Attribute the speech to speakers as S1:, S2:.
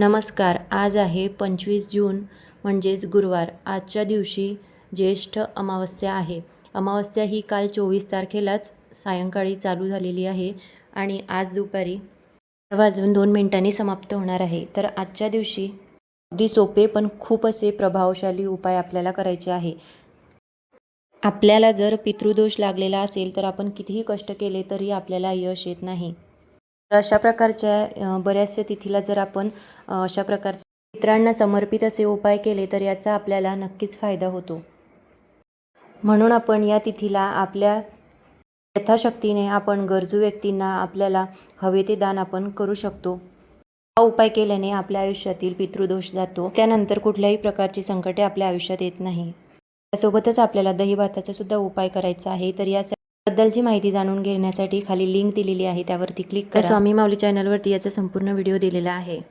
S1: नमस्कार आज आहे पंचवीस जून म्हणजेच गुरुवार. आजच्या दिवशी ज्येष्ठ अमावस्या आहे. अमावस्या ही काल चोवीस तारखेलाच सायंकाळी चालू झालेली आहे आणि आज दुपारी वाजून दोन मिनिटांनी समाप्त होणार आहे. तर आजच्या दिवशी अगदी सोपे पण खूप असे प्रभावशाली उपाय आपल्याला करायचे आहे. आपल्याला जर पितृदोष लागलेला असेल तर आपण कितीही कष्ट केले तरी आपल्याला यश येत नाही. तर अशा प्रकारच्या बऱ्याचशा तिथीला जर आपण अशा प्रकारचे मित्रांना समर्पित असे उपाय केले तर याचा आपल्याला नक्कीच फायदा होतो. म्हणून आपण या तिथीला आपल्या यथाशक्तीने आपण गरजू व्यक्तींना आपल्याला हवे ते दान आपण करू शकतो. हा उपाय केल्याने आपल्या आयुष्यातील पितृदोष जातो. त्यानंतर कुठल्याही प्रकारची संकटे आपल्या आयुष्यात येत नाही. त्यासोबतच आपल्याला दही भाताचा सुद्धा उपाय करायचा आहे. तर या बद्दलची माहिती जाणून घेण्यासाठी खाली लिंक दिलेली आहे त्यावरती क्लिक करा. स्वामी माऊली चॅनलवरती याचा संपूर्ण व्हिडिओ दिलेला आहे.